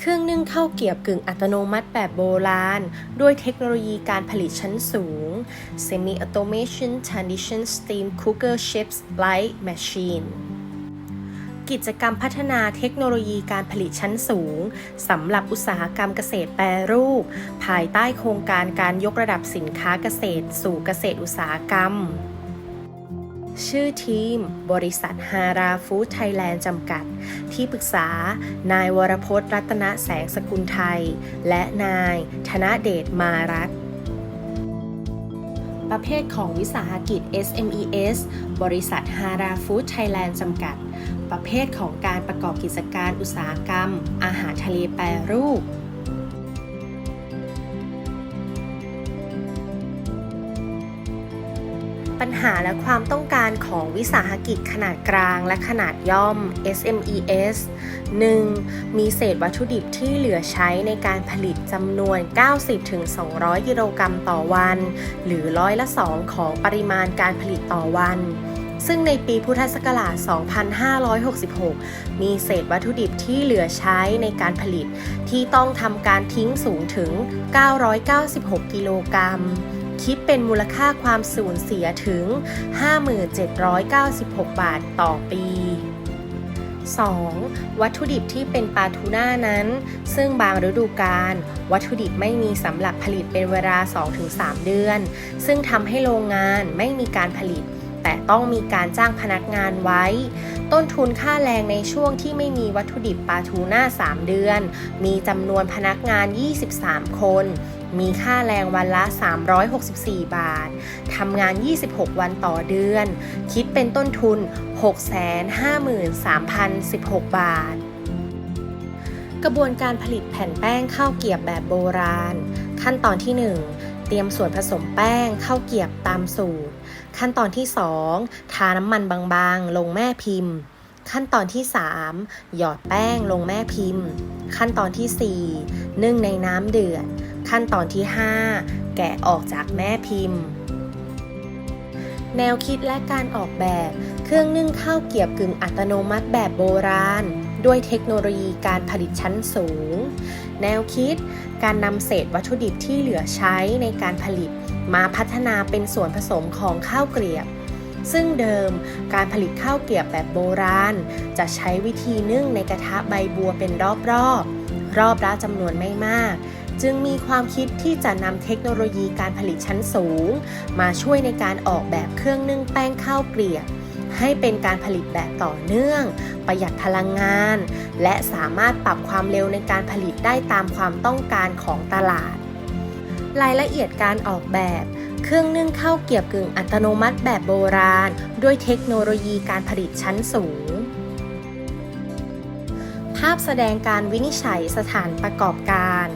เครื่องนึ่งข้าวเกียบกึ่งอัตโนมัติแบบโบราณ ด้วยเทคโนโลยีการผลิตชั้นสูง Semi Automation Tradition Steam Cooker Chips Light Machine กิจกรรมพัฒนาเทคโนโลยีการผลิตชั้นสูงสำหรับอุตสาหกรรมเกษตรแปรรูป ภายใต้โครงการการยกระดับสินค้าเกษตร สู่เกษตรอุตสาหกรรม ชื่อทีม บริษัทฮาราฟู้ดไทยแลนด์จำกัด ที่ปรึกษา นายวรพจน์รัตนแสงสกุลไทย และนาย ธนเดชมารัตน์ประเภทของวิสาหกิจ SMES บริษัทฮาราฟู้ดไทยแลนด์จำกัด ประเภทของการประกอบกิจการอุตสาหกรรม อาหารทะเลแปรรูป ปัญหาและความต้องการของวิสาหกิจขนาดกลางและขนาดย่อม SMES 1. มีเศษวัตถุดิบที่เหลือใช้ในการผลิตจำนวน 90-200 กิโลกรัมต่อวัน หรือร้อยละ 2 ของปริมาณการผลิตต่อวันซึ่งในปีพุทธศักราช 2566 มีเศษวัตถุดิบที่เหลือใช้ในการผลิตที่ต้องทำการทิ้งสูงถึง 996 กิโลกรัม คิดเป็นมูลค่าความสูญเสียถึง 5796 บาทต่อปี 2. วัตถุดิบที่เป็นปลาทูน่านั้น ซึ่งบางฤดูกาลวัตถุดิบไม่มีสำหรับผลิตเป็นเวลา 2-3 เดือน ซึ่งทำให้โรงงานไม่มีการผลิต แต่ต้องมีการจ้างพนักงานไว้ ต้นทุนค่าแรงในช่วงที่ไม่มีวัตถุดิบปลาทูน่า 3 เดือน มีจำนวนพนักงาน 23 คน มีค่าแรงวันละ 364 บาท ทำงาน 26 วันต่อเดือน คิดเป็นต้นทุน 653,016 บาทกระบวนการผลิตแผ่นแป้งข้าวเกียบแบบโบราณ ขั้นตอนที่ 1 เตรียมส่วนผสมแป้งข้าวเกียบตามสูตร ขั้นตอนที่ 2 ทาน้ำมันบางๆ ลงแม่พิมพ์ ขั้นตอนที่ 3 หยอดแป้งลงแม่พิมพ์ ขั้นตอนที่ 4 นึ่งในน้ำเดือด ขั้นตอนที่ 5 แกะออกจากแม่พิมพ์ แนวคิดและการออกแบบ เครื่องนึ่งข้าวเกียบกึ่งอัตโนมัติแบบโบราณ ด้วยเทคโนโลยีการผลิตชั้นสูง แนวคิด การนำเศษวัตถุดิบที่เหลือใช้ในการผลิต มาพัฒนาเป็นส่วนผสมของข้าวเกรียบ ซึ่งเดิมการผลิตข้าวเกรียบแบบโบราณ จะใช้วิธีนึ่งในกระทะใบบัวเป็นรอบๆรอบละจำนวนไม่มาก จึงมีความคิดที่จะนำเทคโนโลยีการผลิตชั้นสูง มาช่วยในการออกแบบเครื่องนึ่งแป้งข้าวเกรียบ ให้เป็นการผลิตแบบต่อเนื่อง ประหยัดพลังงาน และสามารถปรับความเร็วในการผลิตได้ตามความต้องการของตลาด รายละเอียดการออกแบบ เครื่องนึ่งข้าวเกรียบกึ่งอัตโนมัติแบบโบราณ ด้วยเทคโนโลยีการผลิตชั้นสูง ภาพแสดงการวินิจฉัยสถานประกอบการ